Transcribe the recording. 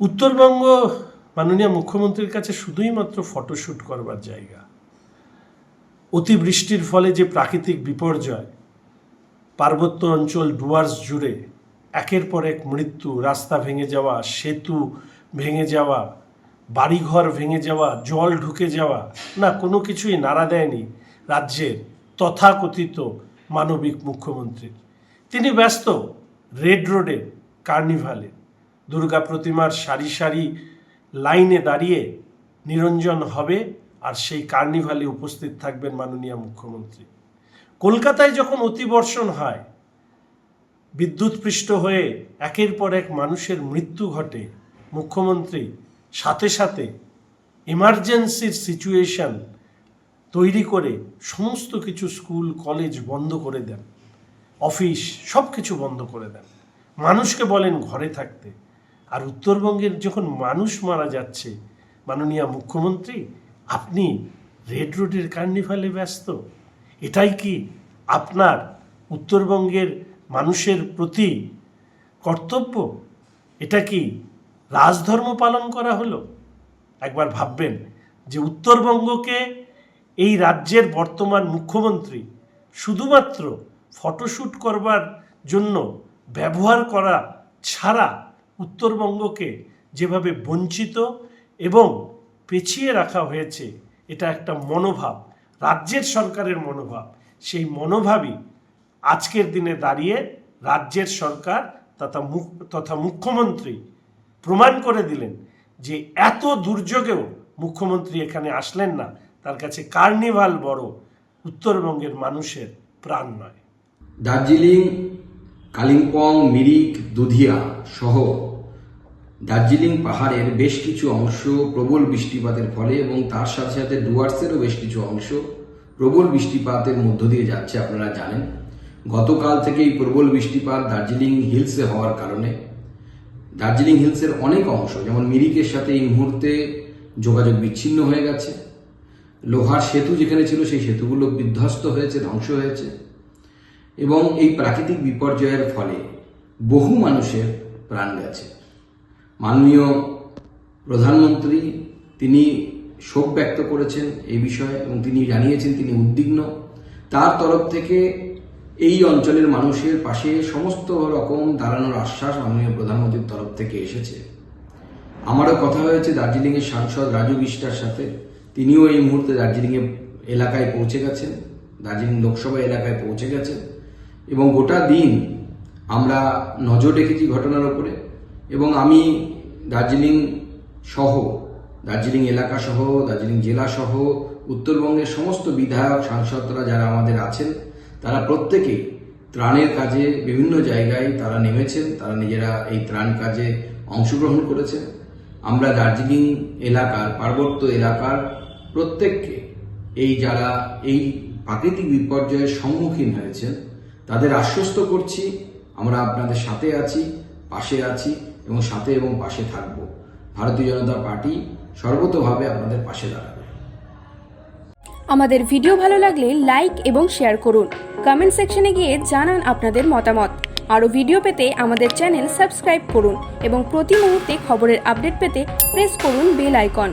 উত্তরবঙ্গ মাননীয় মুখ্যমন্ত্রীর কাছে শুধুই মাত্র ফটোশ্যুট করবার জায়গা। অতিবৃষ্টির ফলে যে প্রাকৃতিক বিপর্যয়, পার্বত্য অঞ্চল ডুয়ার্স জুড়ে একের পর এক মৃত্যু, রাস্তা ভেঙে যাওয়া, সেতু ভেঙে যাওয়া, বাড়িঘর ভেঙে যাওয়া, জল ঢুকে যাওয়া, না, কোনো কিছুই নাড়া দেয়নি রাজ্যের তথাকথিত মানবিক মুখ্যমন্ত্রীর। তিনি ব্যস্ত রেড রোডে কার্নিভালে। দুর্গা প্রতিমার সারি সারি লাইনে দাঁড়িয়ে নিরঞ্জন হবে আর সেই কার্নিভালে উপস্থিত থাকবেন মাননীয় মুখ্যমন্ত্রী। কলকাতায় যখন অতিবর্ষণ হয় বিদ্যুৎপৃষ্ট হয়ে একের পর এক মানুষের মৃত্যু ঘটে, মুখ্যমন্ত্রী সাথে সাথে এমার্জেন্সির সিচুয়েশন তৈরি করে সমস্ত কিছু স্কুল, কলেজ বন্ধ করে দেন, অফিস সব কিছু বন্ধ করে দেন। মানুষকে বলেন ঘরে থাকতে। আর উত্তরবঙ্গের যখন মানুষ মারা যাচ্ছে, মাননীয় মুখ্যমন্ত্রী, আপনি রেড রোডের কার্নিভালে ব্যস্ত। এটাই কি আপনার উত্তরবঙ্গের মানুষের প্রতি কর্তব্য? এটা কি রাজধর্ম পালন করা হলো? একবার ভাববেন যে উত্তরবঙ্গকে এই রাজ্যের বর্তমান মুখ্যমন্ত্রী শুধুমাত্র ফটোশ্যুট করবার জন্য ব্যবহার করা ছাড়া উত্তরবঙ্গকে যেভাবে বঞ্চিত এবং পেছিয়ে রাখা হয়েছে, এটা একটা মনোভাব, রাজ্যের সরকারের মনোভাব। সেই মনোভাবই আজকের দিনে দাঁড়িয়ে রাজ্যের সরকার তথা মুখ, তথা মুখ্যমন্ত্রী প্রমাণ করে দিলেন যে এত দুর্যোগেও মুখ্যমন্ত্রী এখানে আসলেন না। তার কাছে কার্নিভাল বড়, উত্তরবঙ্গের মানুষের প্রাণ নয়। দার্জিলিং, কালিম্পং, মিরিক, দুধিয়া সহ দার্জিলিং পাহাড়ের বেশ কিছু অংশ প্রবল বৃষ্টিপাতের ফলে এবং তার সাথে সাথে ডুয়ার্সেরও বেশ কিছু অংশ প্রবল বৃষ্টিপাতের মধ্য দিয়ে যাচ্ছে, আপনারা জানেন। গতকাল থেকে এই প্রবল বৃষ্টিপাত দার্জিলিং হিলসে হওয়ার কারণে। দার্জিলিং হিলসের অনেক অংশ, যেমন মিরিকের সাথে এই মুহূর্তে যোগাযোগ বিচ্ছিন্ন হয়ে গেছে। লোহার সেতু যেখানে ছিল, সেই সেতুগুলো বিধ্বস্ত হয়েছে, ধ্বংস হয়েছে। এবং এই প্রাকৃতিক বিপর্যয়ের ফলে বহু মানুষের প্রাণ গেছে। মাননীয় প্রধানমন্ত্রী, তিনি শোক ব্যক্ত করেছেন এই বিষয়ে এবং তিনি জানিয়েছেন তিনি উদ্বিগ্ন। তার তরফ থেকে এই অঞ্চলের মানুষের পাশে সমস্ত রকম দাঁড়ানোর আশ্বাস মাননীয় প্রধানমন্ত্রীর তরফ থেকে এসেছে। আমারও কথা হয়েছে দার্জিলিংয়ের সাংসদ রাজু বিষ্টার সাথে। তিনিও এই মুহূর্তে দার্জিলিংয়ে এলাকায় পৌঁছে গেছেন, দার্জিলিং লোকসভা এলাকায় পৌঁছে গেছেন এবং গোটা দিন আমরা নজর রেখেছি ঘটনার ওপরে এবং আমি দার্জিলিং সহ, দার্জিলিং এলাকা সহ, দার্জিলিং জেলা সহ, উত্তরবঙ্গের সমস্ত বিধায়ক, সাংসদরা যারা আমাদের আছেন, তারা প্রত্যেকেই ত্রাণের কাজে বিভিন্ন জায়গায় তারা নেমেছেন, তারা নিজেরা এই ত্রাণ কাজে অংশগ্রহণ করেছেন। আমরা দার্জিলিং এলাকার, পার্বত্য এলাকার প্রত্যেককে এই যারা এই প্রাকৃতিক বিপর্যয়ের সম্মুখীন হয়েছেন, তাদের আশ্বস্ত করছি, আমরা আপনাদের সাথে আছি। পাশে আছি এবং সাথে এবং পাশে থাকব। ভারতীয় জনতা পার্টি সর্বতভাবে আপনাদের পাশে দাঁড়াবে। আমাদের ভিডিও ভালো লাগলে লাইক এবং শেয়ার করুন। কমেন্ট সেকশনে গিয়ে জানান আপনাদের মতামত। আরও ভিডিও পেতে আমাদের চ্যানেল সাবস্ক্রাইব করুন এবং প্রতি মুহূর্তে খবরের আপডেট পেতে প্রেস করুন বেল আইকন।